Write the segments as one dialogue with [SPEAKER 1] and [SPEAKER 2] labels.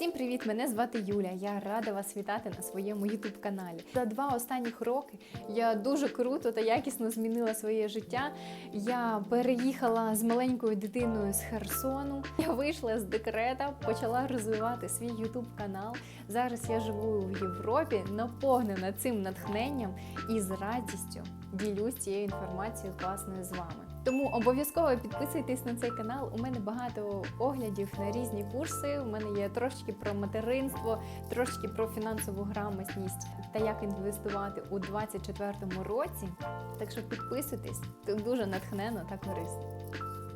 [SPEAKER 1] Всім привіт! Мене звати Юля. Я рада вас вітати на своєму youtube каналі. За два останніх роки я дуже круто та якісно змінила своє життя. Я переїхала з маленькою дитиною з Херсону. Я вийшла з декрета, почала розвивати свій youtube канал. Зараз я живу в Європі, наповнена цим натхненням і з радістю ділюсь цією інформацією класною з вами. Тому обов'язково підписуйтесь на цей канал. У мене багато оглядів на різні курси. У мене є трошки про материнство, трошки про фінансову грамотність та як інвестувати у 2024 році. Так що підписуйтесь, це дуже натхненно та корисно.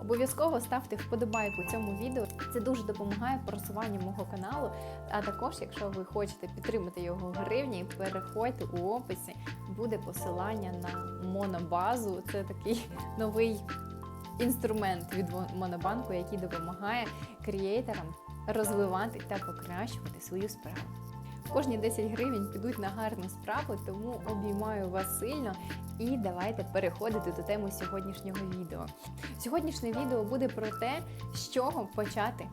[SPEAKER 1] Обов'язково ставте вподобайку цьому відео. Це дуже допомагає просуванню мого каналу. А також, якщо ви хочете підтримати його в гривні, переходьте у описі. Буде посилання на монобазу. Це такий новий інструмент від Монобанку, який допомагає креаторам розвивати та покращувати свою справу. Кожні 10 гривень підуть на гарну справу, тому обіймаю вас сильно і давайте переходити до теми сьогоднішнього відео. Сьогоднішнє відео буде про те, з чого почати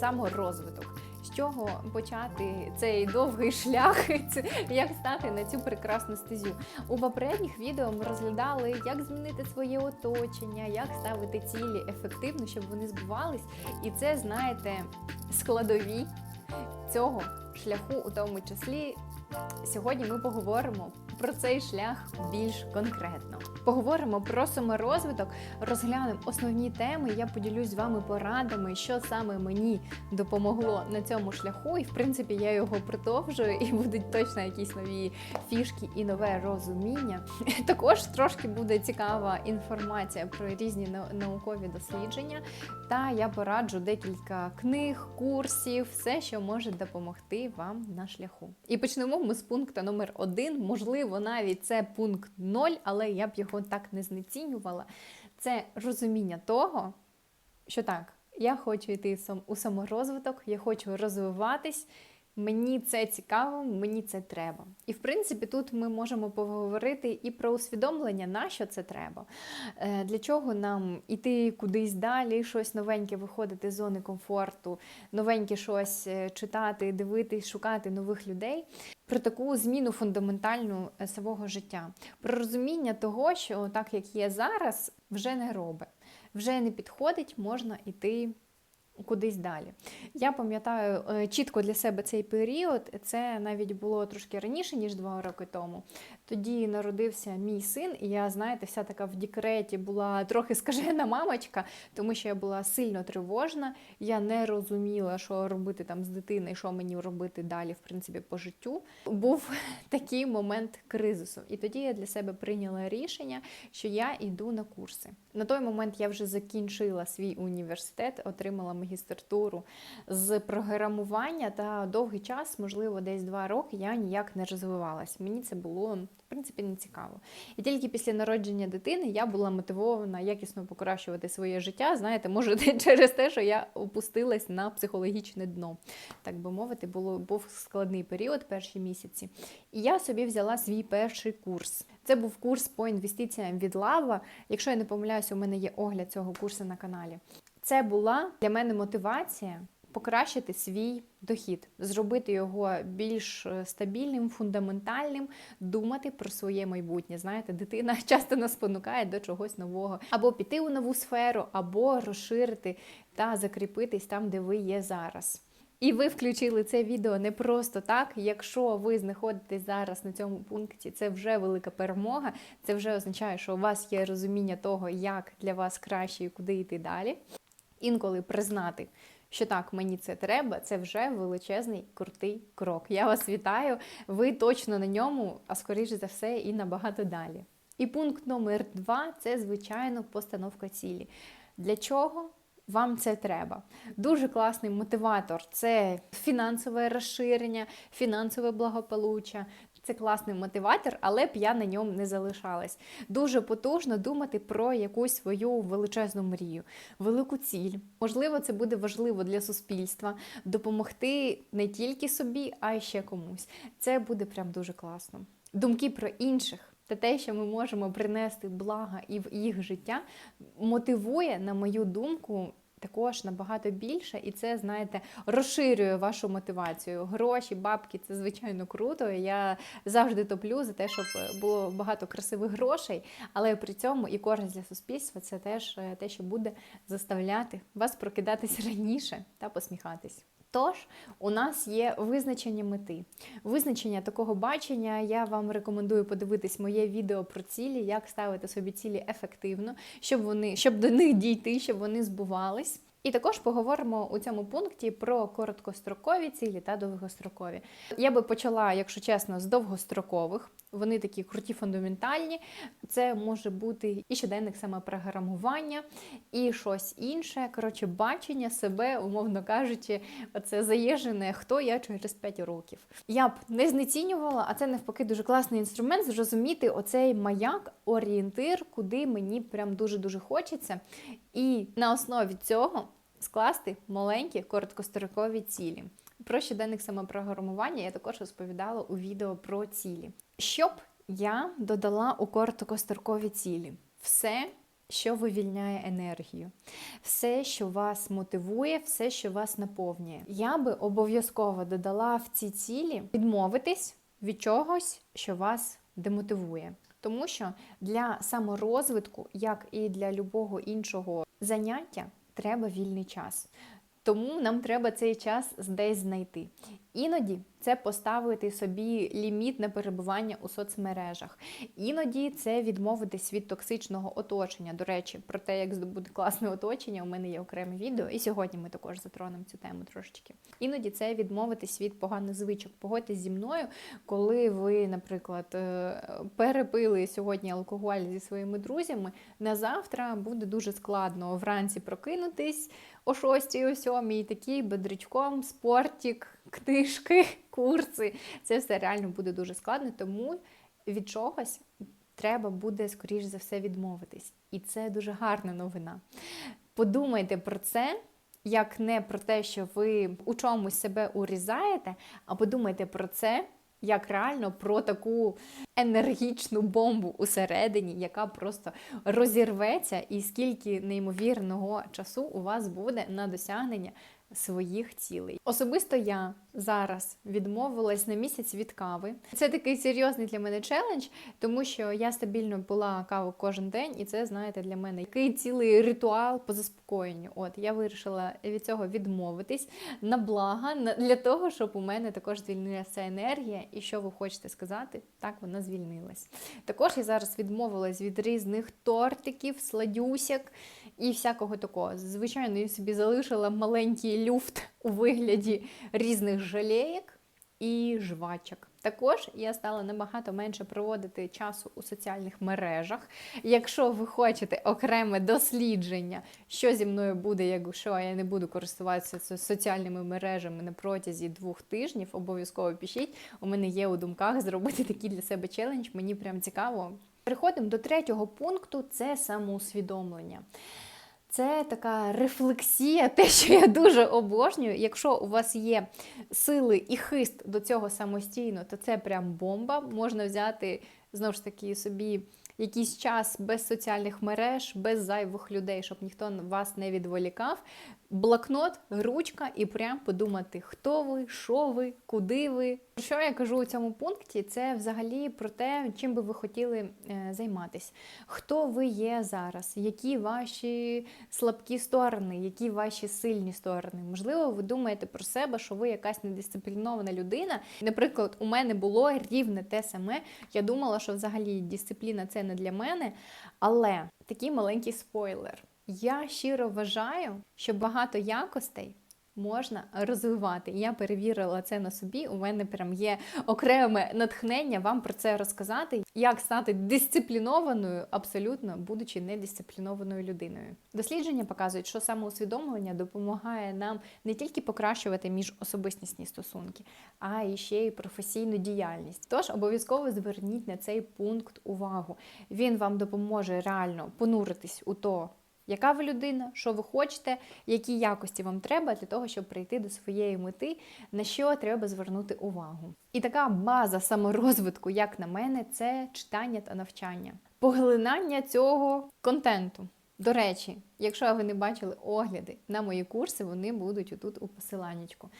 [SPEAKER 1] саморозвиток. З чого почати цей довгий шлях, як стати на цю прекрасну стезю. У попередніх відео ми розглядали, як змінити своє оточення, як ставити цілі ефективно, щоб вони збувались. І це, знаєте, складові цього шляху, у тому числі. Сьогодні ми поговоримо про цей шлях більш конкретно. Поговоримо про саморозвиток, розглянемо основні теми. Я поділюсь з вами порадами, що саме мені допомогло на цьому шляху. І в принципі я його продовжую, і будуть точно якісь нові фішки і нове розуміння. Також трошки буде цікава інформація про різні наукові дослідження. Та я пораджу декілька книг, курсів, все, що може допомогти вам на шляху. І почнемо ми з пункту номер один. Можливо, навіть це пункт 0, але я б його так не знецінювала. Це розуміння того, що так, я хочу йти у саморозвиток, я хочу розвиватись. Мені це цікаво, мені це треба. І в принципі, тут ми можемо поговорити і про усвідомлення, на що це треба, е, для чого нам іти кудись далі, щось новеньке виходити з зони комфорту, новеньке щось е, читати, дивитись, шукати нових людей. Про таку зміну фундаментальну е, свого життя, про розуміння того, що так як є зараз, вже не робить, вже не підходить, можна йти кудись далі. Я пам'ятаю е, чітко для себе цей період, це навіть було трошки раніше, ніж два роки тому. Тоді народився мій син, і я, знаєте, вся така в декреті була трохи скажена мамочка, тому що я була сильно тривожна. Я не розуміла, що робити там з дитиною, що мені робити далі, в принципі, по життю. Був такий момент кризису. І тоді я для себе прийняла рішення, що я йду на курси. На той момент я вже закінчила свій університет, отримала магістратуру з програмування, та довгий час, можливо, десь два роки, я ніяк не розвивалась. Мені це було в принципі не цікаво. І тільки після народження дитини я була мотивована якісно покращувати своє життя. Знаєте, може, через те, що я опустилась на психологічне дно, так би мовити, було був складний період перші місяці. І я собі взяла свій перший курс. Це був курс по інвестиціям від Лава. Якщо я не помиляюся, у мене є огляд цього курсу на каналі. Це була для мене мотивація покращити свій дохід, зробити його більш е, стабільним, фундаментальним, думати про своє майбутнє. Знаєте, дитина часто нас спонукає до чогось нового, або піти у нову сферу, або розширити та закріпитись там, де ви є зараз. І ви включили це відео не просто так. Якщо ви знаходитесь зараз на цьому пункті, це вже велика перемога. Це вже означає, що у вас є розуміння того, як для вас краще і куди йти далі. Інколи признати, що так, мені це треба, це вже величезний крутий крок. Я вас вітаю, ви точно на ньому, а скоріше за все, і набагато далі. І пункт номер два це, звичайно, постановка цілі. Для чого? Вам це треба. Дуже класний мотиватор це фінансове розширення, фінансове благополуччя. Це класний мотиватор, але б я на ньому не залишалась. Дуже потужно думати про якусь свою величезну мрію, велику ціль. Можливо, це буде важливо для суспільства допомогти не тільки собі, а й ще комусь. Це буде прям дуже класно. Думки про інших. Та те, що ми можемо принести блага і в їх життя, мотивує, на мою думку, також набагато більше, і це, знаєте, розширює вашу мотивацію. Гроші, бабки це звичайно круто. Я завжди топлю за те, щоб було багато красивих грошей, але при цьому і користь для суспільства це теж е, те, що буде заставляти вас прокидатись раніше та посміхатись. Тож, у нас є визначення мети. Визначення такого бачення я вам рекомендую подивитись моє відео про цілі, як ставити собі цілі ефективно, щоб вони щоб до них дійти, щоб вони збувались. І також поговоримо у цьому пункті про короткострокові цілі та довгострокові. Я би почала, якщо чесно, з довгострокових. Вони такі круті, фундаментальні. Це може бути і щоденник самопрограмування, і щось інше. Коротше, бачення себе, умовно кажучи, оце заєжене, хто я через 5 років. Я б не знецінювала, а це навпаки дуже класний інструмент зрозуміти оцей маяк, орієнтир, куди мені прям дуже-дуже хочеться. І на основі цього скласти маленькі короткострокові цілі. Про щоденник самопрограмування я також розповідала у відео про цілі. Щоб я додала у короткострокові цілі все, що вивільняє енергію, все, що вас мотивує, все, що вас наповнює. Я би обов'язково додала в ці цілі відмовитись від чогось, що вас демотивує. Тому що для саморозвитку, як і для любого іншого заняття, треба вільний час. Тому нам треба цей час десь знайти. Іноді це поставити собі ліміт на перебування у соцмережах. Іноді це відмовитись від токсичного оточення. До речі, про те, як здобути класне оточення, у мене є окреме відео, і сьогодні ми також затронемо цю тему трошечки. Іноді це відмовитись від поганих звичок. Погодьтесь зі мною, коли ви, наприклад, е, перепили сьогодні алкоголь зі своїми друзями. На завтра буде дуже складно вранці прокинутись о 6 о 7 такий бодрячком, спортик, книжки, курси. Це все реально буде дуже складно, тому від чогось треба буде, скоріш за все, відмовитись. І це дуже гарна новина. Подумайте про це. Як не про те, що ви у чомусь себе урізаєте, а подумайте про це як реально про таку енергічну бомбу усередині, яка просто розірветься, і скільки неймовірного часу у вас буде на досягнення своїх цілей. Особисто я зараз відмовилась на місяць від кави. Це такий серйозний для мене челендж, тому що я стабільно пила каву кожен день, і це, знаєте, для мене який цілий ритуал по заспокоєнню. От я вирішила від цього відмовитись на блага, для того, щоб у мене також звільнилася енергія. І що ви хочете сказати, так вона звільнилась. Також я зараз відмовилась від різних тортиків, сладюсяк і всякого такого. Звичайно, я собі залишила маленький люфт у вигляді різних жалеєк і жвачок. Також я стала набагато менше проводити часу у соціальних мережах. Якщо ви хочете окреме дослідження, що зі мною буде, якщо я не буду користуватися соціальними мережами на протязі двох тижнів, обов'язково пишіть. У мене є у думках зробити такий для себе челендж. Мені прям цікаво. Переходимо до третього пункту це самоусвідомлення. Це така рефлексія, те, що я дуже обожнюю. Якщо у вас є сили і хист до цього самостійно, то це прям бомба. Можна взяти знову ж таки собі якийсь час без соціальних мереж, без зайвих людей, щоб ніхто вас не відволікав. Блокнот, ручка, і прям подумати, хто ви, що ви, куди ви. Що я кажу у цьому пункті? Це взагалі про те, чим би ви хотіли е, займатися. Хто ви є зараз? Які ваші слабкі сторони, які ваші сильні сторони? Можливо, ви думаєте про себе, що ви якась недисциплінована людина. Наприклад, у мене було рівне те саме. Я думала, що взагалі дисципліна це не для мене, але такий маленький спойлер. Я щиро вважаю, що багато якостей можна розвивати. Я перевірила це на собі. У мене прям є окреме натхнення вам про це розказати, як стати дисциплінованою, абсолютно будучи недисциплінованою людиною. Дослідження показують, що самоусвідомлення допомагає нам не тільки покращувати міжособистісні стосунки, а і ще й професійну діяльність. Тож обов'язково зверніть на цей пункт увагу. Він вам допоможе реально понуритись у то. Яка ви людина, що ви хочете, які якості вам треба для того, щоб прийти до своєї мети, на що треба звернути увагу? І така база саморозвитку, як на мене, це читання та навчання, поглинання цього контенту. До речі, якщо ви не бачили огляди на мої курси, вони будуть отут у посиланнячку.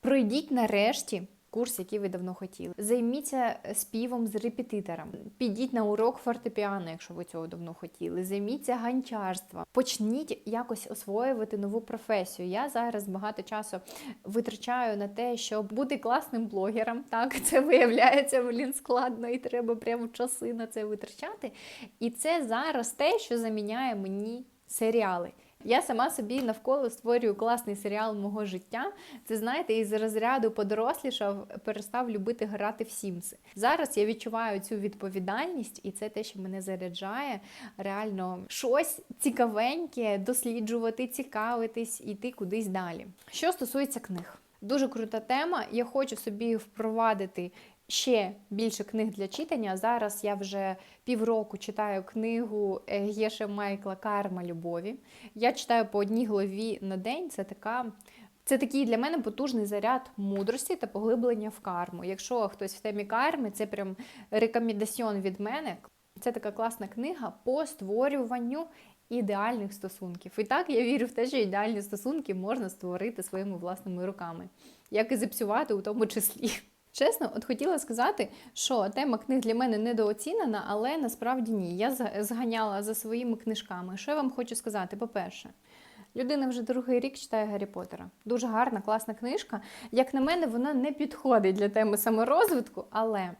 [SPEAKER 1] Пройдіть нарешті курс, який ви давно хотіли. Займіться співом з репетитором. Підіть на урок фортепіано, якщо ви цього давно хотіли. Займіться ганчарством. Почніть якось освоювати нову професію. Я зараз багато часу витрачаю на те, щоб бути класним блогером. Так, це виявляється блін, складно, і треба прямо часи на це витрачати. І це зараз те, що заміняє мені серіали. Я сама собі навколо створюю класний серіал мого життя. Це знаєте, із розряду подорослішав, перестав любити грати в Сімси. Зараз я відчуваю цю відповідальність, і це те, що мене заряджає. Реально щось цікавеньке, досліджувати, цікавитись, іти кудись далі. Що стосується книг, дуже крута тема. Я хочу собі впровадити. Ще більше книг для читання. Зараз я вже півроку читаю книгу Гєше Майкла Карма любові. Я читаю по одній голові на день. Це така. Це такий для мене потужний заряд мудрості та поглиблення в карму. Якщо хтось в темі карми, це прям рекомендаціон від мене. Це така класна книга по створюванню ідеальних стосунків. І так я вірю в те, що ідеальні стосунки можна створити своїми власними руками, як і зіпсувати у тому числі. Чесно, от хотіла сказати, що тема книг для мене недооцінена, але насправді ні. Я зганяла за своїми книжками. Що я вам хочу сказати? По-перше, людина вже другий рік читає Гаррі Поттера. Дуже гарна, класна книжка. Як на мене, вона не підходить для теми саморозвитку, але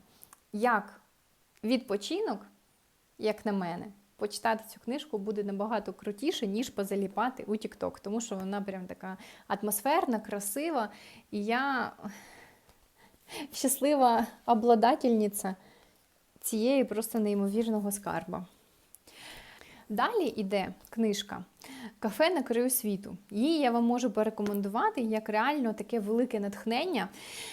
[SPEAKER 1] як відпочинок, як на мене, почитати цю книжку буде набагато крутіше, ніж позаліпати у TikTok, тому що вона прям така атмосферна, красива. І я щаслива обладательниця цієї просто неймовірного скарба. Далі йде книжка Кафе на краю світу. Її я вам можу порекомендувати як реально таке велике натхнення,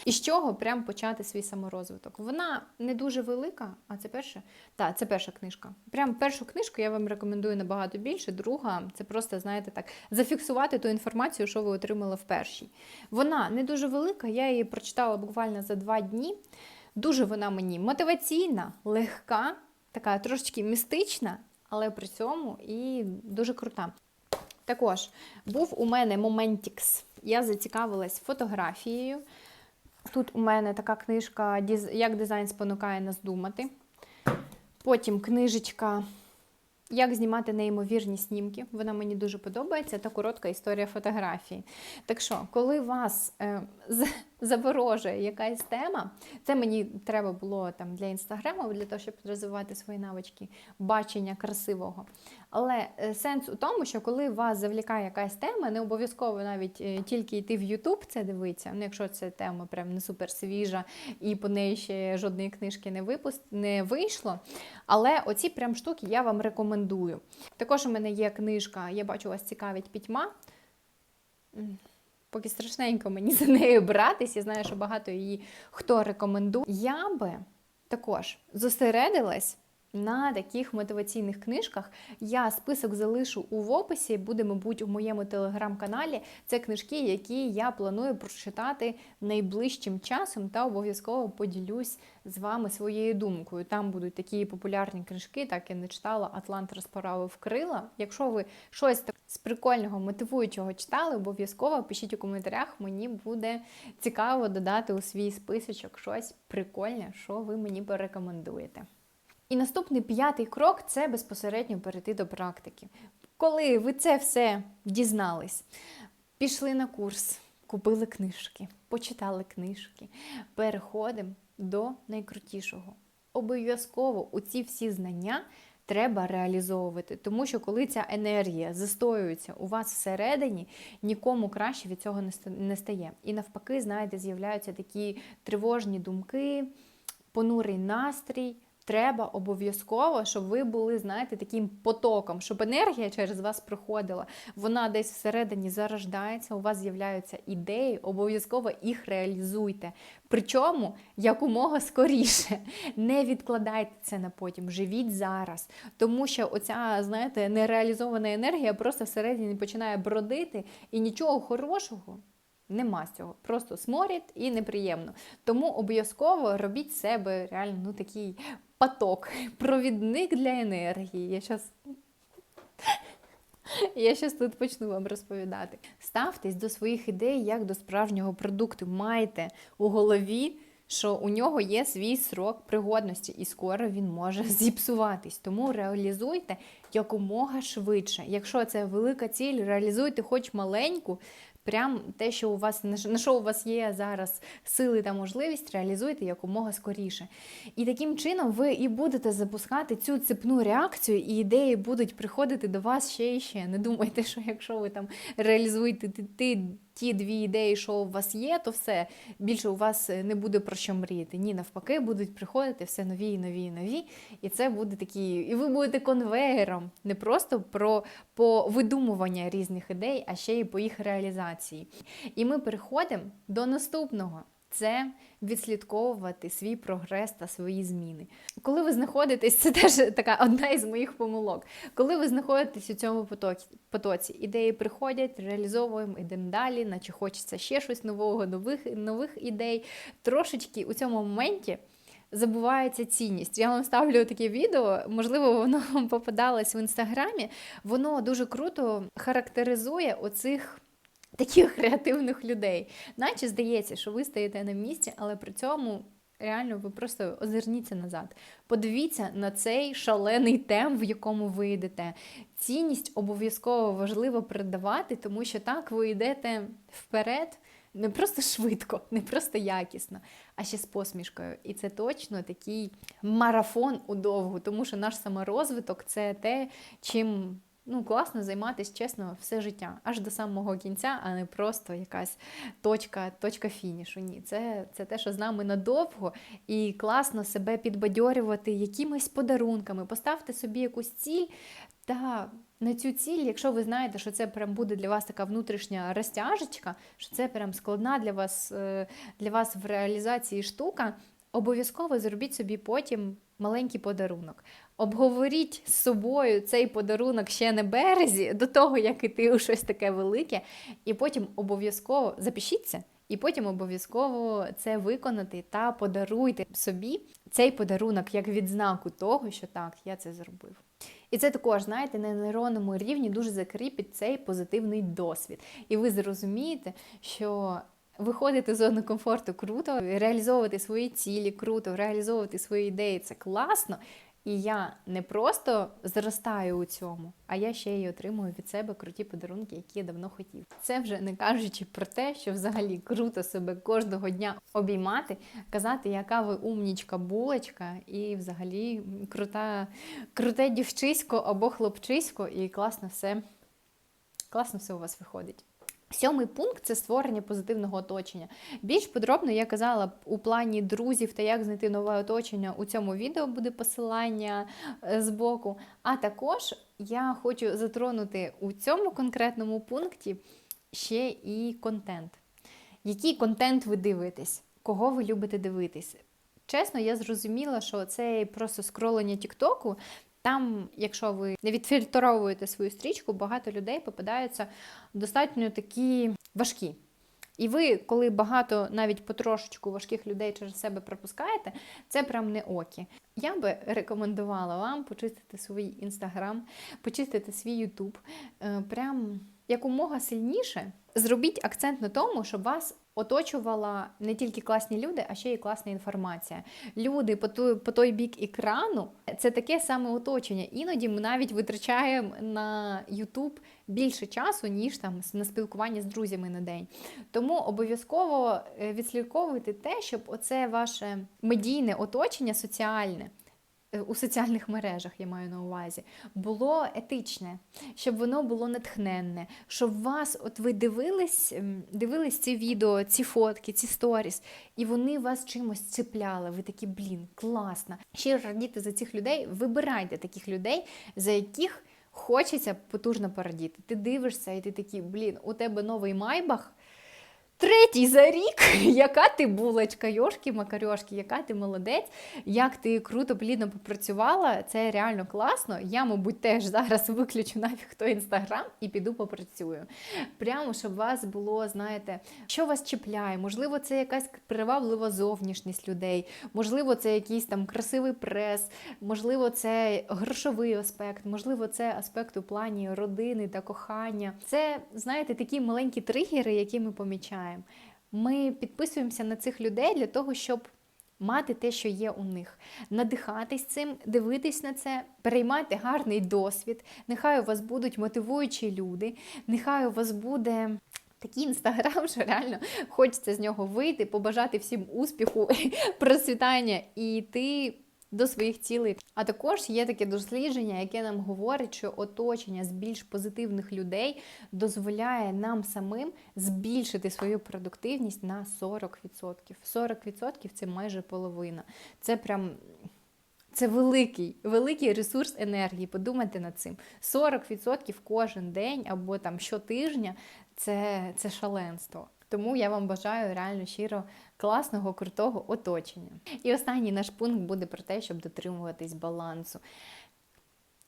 [SPEAKER 1] і з чого прям почати свій саморозвиток. Вона не дуже велика, а це перша. Так, це перша книжка. Прям першу книжку я вам рекомендую набагато більше. Друга це просто, знаєте, так, зафіксувати ту інформацію, що ви отримали в першій. Вона не дуже велика, я її прочитала буквально за два дні. Дуже вона мені мотиваційна, легка, така трошечки містична але при цьому і дуже крута. Також був у мене Моментікс. Я зацікавилась фотографією. Тут у мене така книжка Як дизайн спонукає нас думати. Потім книжечка як знімати неймовірні снімки. Вона мені дуже подобається, та коротка історія фотографії. Так що, коли вас е, заворожує якась тема, це мені треба було там для інстаграму, для того, щоб розвивати свої навички, бачення красивого. Але е, сенс у тому, що коли вас завлікає якась тема, не обов'язково навіть е, тільки йти в Ютуб це дивитися, ну якщо ця тема прям не супер свіжа і по неї ще жодної книжки не випуск, не вийшло. Але оці прям штуки я вам рекомендую. Також у мене є книжка, я бачу, вас цікавить пітьма. Поки страшненько мені за нею братись, я знаю, що багато її хто рекомендує. Я би також зосередилась на таких мотиваційних книжках. Я список залишу у описі, буде, мабуть, у моєму телеграм-каналі. Це книжки, які я планую прочитати найближчим часом, та обов'язково поділюсь з вами своєю думкою. Там будуть такі популярні книжки, так я не читала Атлант розправив крила. Якщо ви щось з прикольного, мотивуючого читали, обов'язково пишіть у коментарях, мені буде цікаво додати у свій списочок щось прикольне, що ви мені порекомендуєте. І наступний п'ятий крок це безпосередньо перейти до практики. Коли ви це все дізнались, пішли на курс, купили книжки, почитали книжки, переходимо до найкрутішого. Обов'язково у ці всі знання треба реалізовувати, тому що коли ця енергія застоюється у вас всередині, нікому краще від цього не стає. І навпаки, знаєте, з'являються такі тривожні думки, понурий настрій. Треба обов'язково, щоб ви були, знаєте, таким потоком, щоб енергія через вас проходила, вона десь всередині зарождається, у вас з'являються ідеї, обов'язково їх реалізуйте. Причому якомога скоріше. Не відкладайте це на потім, живіть зараз. Тому що оця, знаєте, нереалізована енергія просто всередині починає бродити і нічого хорошого. Нема цього. Просто сморід і неприємно. Тому обов'язково робіть себе реально ну, такий поток, провідник для енергії. Я зараз Я щас тут почну вам розповідати. Ставтесь до своїх ідей як до справжнього продукту. Майте у голові, що у нього є свій срок пригодності, і скоро він може зіпсуватись. Тому реалізуйте якомога швидше. Якщо це велика ціль, реалізуйте хоч маленьку. Прям те, що у вас на що- у вас є зараз сили та можливість, реалізуйте якомога скоріше. І таким чином ви і будете запускати цю цепну реакцію, і ідеї будуть приходити до вас ще і ще. Не думайте, що якщо ви там реалізуєте ті, ті, дві ідеї, що у вас є, то все більше у вас е, не буде про що мріяти. Ні, навпаки, будуть приходити все нові нові нові. І це буде такі, і ви будете конвеєром, не просто про по видумування різних ідей, а ще й по їх реалізації. І ми переходимо до наступного. Це відслідковувати свій прогрес та свої зміни. Коли ви знаходитесь, це теж така одна із моїх помилок. Коли ви знаходитесь у цьому потоці, ідеї приходять, реалізовуємо, йдемо далі, наче хочеться ще щось нового, нових, нових ідей. Трошечки у цьому моменті. Забувається цінність. Я вам ставлю таке відео, можливо, воно вам попадалось в інстаграмі. Воно дуже круто характеризує оцих таких креативних людей. Наче здається, що ви стоїте на місці, але при цьому реально ви просто озирніться назад. Подивіться на цей шалений темп, в якому ви йдете. Цінність обов'язково важливо передавати, тому що так ви йдете вперед. Не просто швидко, не просто якісно, а ще з посмішкою. І це точно такий марафон удовгу, тому що наш саморозвиток це те, чим ну, класно займатися чесно все життя, аж до самого кінця, а не просто якась точка, точка фінішу. Ні, це, це те, що з нами надовго, і класно себе підбадьорювати якимись подарунками. Поставте собі якусь ціль та на цю ціль, якщо ви знаєте, що це прям буде для вас така внутрішня розтяжечка, що це прям складна для вас, е, для вас в реалізації штука, обов'язково зробіть собі потім маленький подарунок. Обговоріть з собою цей подарунок ще на березі, до того, як іти у щось таке велике, і потім обов'язково запишіться. І потім обов'язково це виконати та подаруйте собі цей подарунок як відзнаку того, що так, я це зробив. І це також, знаєте, на нейронному рівні дуже закріпить цей позитивний досвід. І ви зрозумієте, що виходити з зони комфорту круто, реалізовувати свої цілі круто, реалізовувати свої ідеї це класно. І я не просто зростаю у цьому, а я ще й отримую від себе круті подарунки, які я давно хотів. Це вже не кажучи про те, що взагалі круто себе кожного дня обіймати, казати, яка ви умнічка булочка, і взагалі крута, круте дівчисько або хлопчисько, і класно все, класно все у вас виходить. Сьомий пункт це створення позитивного оточення. Більш подробно я казала у плані друзів та як знайти нове оточення. У цьому відео буде посилання е, збоку. А також я хочу затронути у цьому конкретному пункті ще і контент. Який контент ви дивитесь? Кого ви любите дивитись? Чесно, я зрозуміла, що це просто скролення Тіктоку. Там, якщо ви не відфільтровуєте свою стрічку, багато людей попадаються достатньо такі важкі. І ви, коли багато навіть потрошечку важких людей через себе пропускаєте, це прям не окі. Я би рекомендувала вам почистити свій інстаграм, почистити свій Ютуб, прям якомога сильніше. Зробіть акцент на тому, щоб вас оточувала не тільки класні люди, а ще й класна інформація. Люди по той, по той бік екрану це таке саме оточення. Іноді ми навіть витрачаємо на YouTube більше часу, ніж там на спілкування з друзями на день. Тому обов'язково е, відслідковуйте те, щоб оце ваше медійне оточення соціальне. Е, У соціальних мережах я маю на увазі, було етичне, щоб воно було натхненне, щоб вас, от ви дивились, дивились ці відео, ці фотки, ці сторіс, і вони вас чимось цепляли. Ви такі, блін, класно. Щиро радіти за цих людей. Вибирайте таких людей, за яких хочеться потужно порадіти. Ти дивишся, і ти такий, блін, у тебе новий майбах. Третій за рік, яка ти булочка, йошки, макарьошки, яка ти молодець, як ти круто, плідно попрацювала, це реально класно. Я, мабуть, теж зараз виключу нафіг той інстаграм і піду попрацюю. Прямо, щоб вас було, знаєте, що вас чіпляє. Можливо, це якась приваблива зовнішність людей, можливо, це якийсь там красивий прес, можливо, це грошовий аспект, можливо, це аспект у плані родини та кохання. Це, знаєте, такі маленькі тригери, які ми помічаємо. Ми підписуємося на цих людей для того, щоб мати те, що є у них, надихатись цим, дивитись на це, переймати гарний досвід. Нехай у вас будуть мотивуючі люди, нехай у вас буде. Такий інстаграм, що реально хочеться з нього вийти, побажати всім успіху, процвітання і йти до своїх цілей. А також є таке дослідження, яке нам говорить, що оточення з більш позитивних людей дозволяє нам самим збільшити свою продуктивність на 40%. 40% це майже половина. Це прям. Це великий, великий ресурс енергії. Подумайте над цим. 40% кожен день або там щотижня це, це шаленство. Тому я вам бажаю реально щиро класного, крутого оточення. І останній наш пункт буде про те, щоб дотримуватись балансу.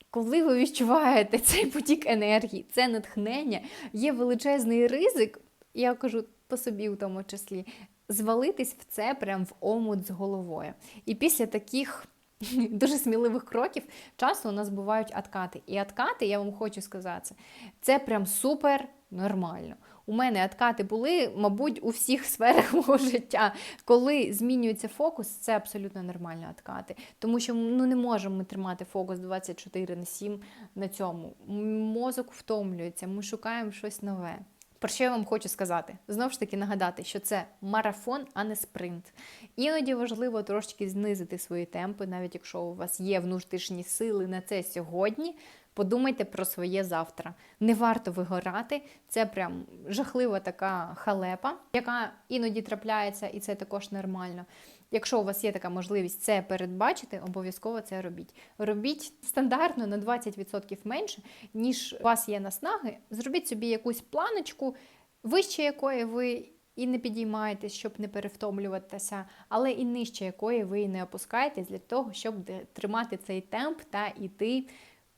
[SPEAKER 1] Коли ви відчуваєте цей потік енергії, це натхнення, є величезний ризик, я кажу по собі в тому числі, звалитись в це прям в омут з головою. І після таких дуже сміливих кроків часу у нас бувають откати. І откати, я вам хочу сказати, це прям супер нормально. У мене откати були, мабуть, у всіх сферах мого життя. Коли змінюється фокус, це абсолютно нормально откати. Тому що ну, не можемо ми тримати фокус 24 на 7 на цьому. Мозок втомлюється, ми шукаємо щось нове. Про що я вам хочу сказати? Знову ж таки нагадати, що це марафон, а не спринт. Іноді важливо трошки знизити свої темпи, навіть якщо у вас є внутрішні сили на це сьогодні. Подумайте про своє завтра. Не варто вигорати. Це прям жахлива така халепа, яка іноді трапляється, і це також нормально. Якщо у вас є така можливість це передбачити, обов'язково це робіть. Робіть стандартно на 20% менше, ніж у вас є наснаги. Зробіть собі якусь планочку, вище якої ви і не підіймаєтесь, щоб не перевтомлюватися, але і нижче якої ви не опускаєтесь для того, щоб тримати цей темп та йти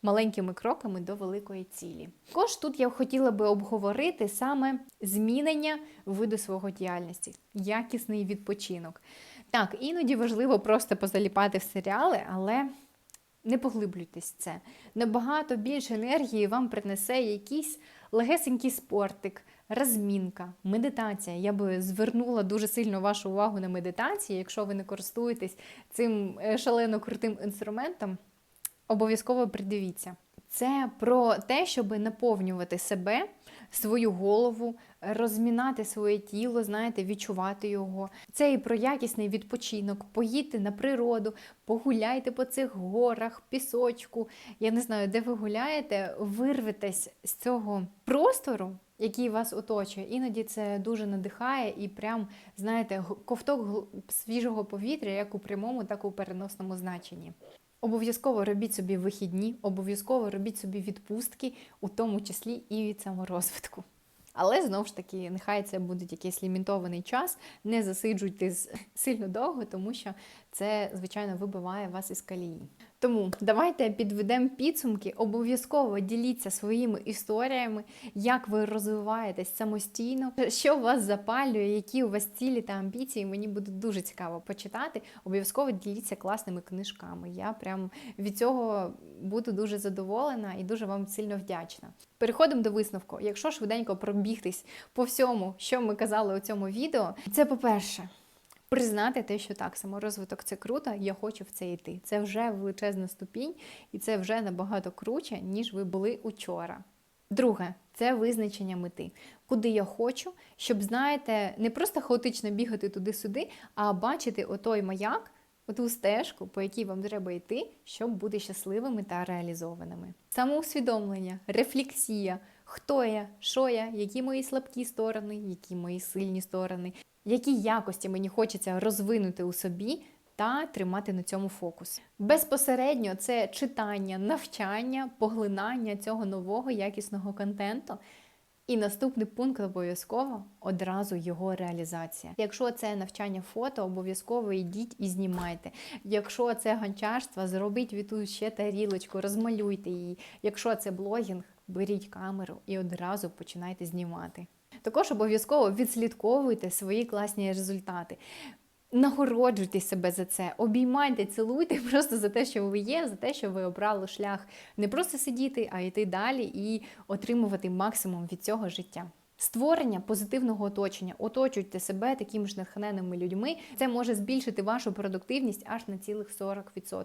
[SPEAKER 1] маленькими кроками до великої цілі. Також тут я хотіла би обговорити саме змінення виду свого діяльності, якісний відпочинок. Так, іноді важливо просто позаліпати в серіали, але не поглиблюйтесь це. Набагато більше енергії вам принесе якийсь легесенький спортик, розмінка, медитація. Я би звернула дуже сильно вашу увагу на медитації, якщо ви не користуєтесь цим е, шалено крутим інструментом обов'язково придивіться. Це про те, щоб наповнювати себе, свою голову, розмінати своє тіло, знаєте, відчувати його. Це і про якісний відпочинок, поїдьте на природу, погуляйте по цих горах, пісочку. Я не знаю, де ви гуляєте, вирветесь з цього простору, який вас оточує. Іноді це дуже надихає і прям, знаєте, ковток свіжого повітря, як у прямому, так і у переносному значенні. Обов'язково робіть собі вихідні, обов'язково робіть собі відпустки, у тому числі і від саморозвитку. Але знову ж таки, нехай це буде якийсь лімітований час, не засиджуйте сильно довго, тому що це, звичайно, вибиває вас із калії. Тому давайте підведемо підсумки. Обов'язково діліться своїми історіями, як ви розвиваєтесь самостійно, що вас запалює, які у вас цілі та амбіції. Мені буде дуже цікаво почитати. Обов'язково діліться класними книжками. Я прям від цього буду дуже задоволена і дуже вам сильно вдячна. Переходимо до висновку. Якщо швиденько пробігтись по всьому, що ми казали у цьому відео, це по-перше. Признати те, що так, саморозвиток це круто, я хочу в це йти. Це вже величезна ступінь, і це вже набагато круче, ніж ви були учора. Друге, це визначення мети, куди я хочу, щоб, знаєте, не просто хаотично бігати туди-сюди, а бачити отой маяк, оту стежку, по якій вам треба йти, щоб бути щасливими та реалізованими. Самоусвідомлення, рефлексія, хто я, що я, які мої слабкі сторони, які мої сильні сторони, які якості мені хочеться розвинути у собі та тримати на цьому фокус. Безпосередньо це читання, навчання, поглинання цього нового якісного контенту. І наступний пункт обов'язково одразу його реалізація. Якщо це навчання фото, обов'язково йдіть і знімайте. Якщо це гончарство, зробіть відту ще тарілочку, розмалюйте її. Якщо це блогінг, беріть камеру і одразу починайте знімати. Також обов'язково відслідковуйте свої класні результати. Нагороджуйте себе за це, обіймайте, цілуйте просто за те, що ви є, за те, що ви обрали шлях не просто сидіти, а йти далі і отримувати максимум від цього життя. Створення позитивного оточення, оточуйте себе такими ж натхненними людьми. Це може збільшити вашу продуктивність аж на цілих 40%.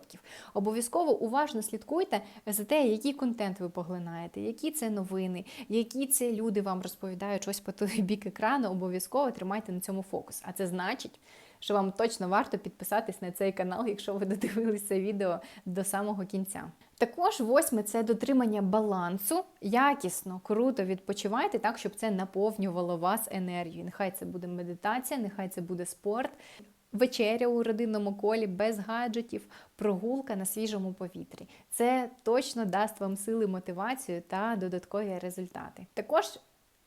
[SPEAKER 1] Обов'язково уважно слідкуйте за те, який контент ви поглинаєте, які це новини, які це люди вам розповідають щось по той бік екрану. Обов'язково тримайте на цьому фокус. А це значить, що вам точно варто підписатись на цей канал, якщо ви додивилися відео до самого кінця. Також восьме це дотримання балансу. Якісно, круто відпочивайте так, щоб це наповнювало вас енергією. Нехай це буде медитація, нехай це буде спорт. Вечеря у родинному колі без гаджетів, прогулка на свіжому повітрі. Це точно дасть вам сили, мотивацію та додаткові результати. Також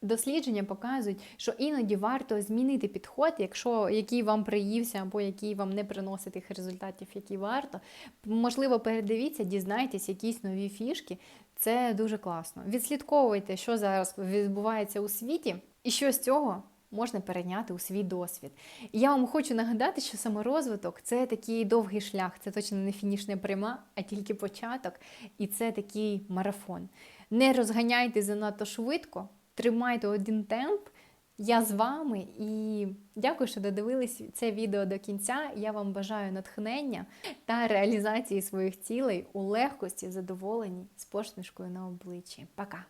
[SPEAKER 1] Дослідження показують, що іноді варто змінити підход, якщо який вам приївся, або який вам не приносить тих результатів, які варто. Можливо, передивіться, дізнайтесь якісь нові фішки. Це дуже класно. Відслідковуйте, що зараз відбувається у світі, і що з цього можна перейняти у свій досвід. І я вам хочу нагадати, що саморозвиток це такий довгий шлях, це точно не фінішна пряма, а тільки початок. І це такий марафон. Не розганяйте занадто швидко. Тримайте один темп. Я з вами і дякую, що додивились це відео до кінця. Я вам бажаю натхнення та реалізації своїх цілей у легкості, задоволенні з посмішкою на обличчі. Пока!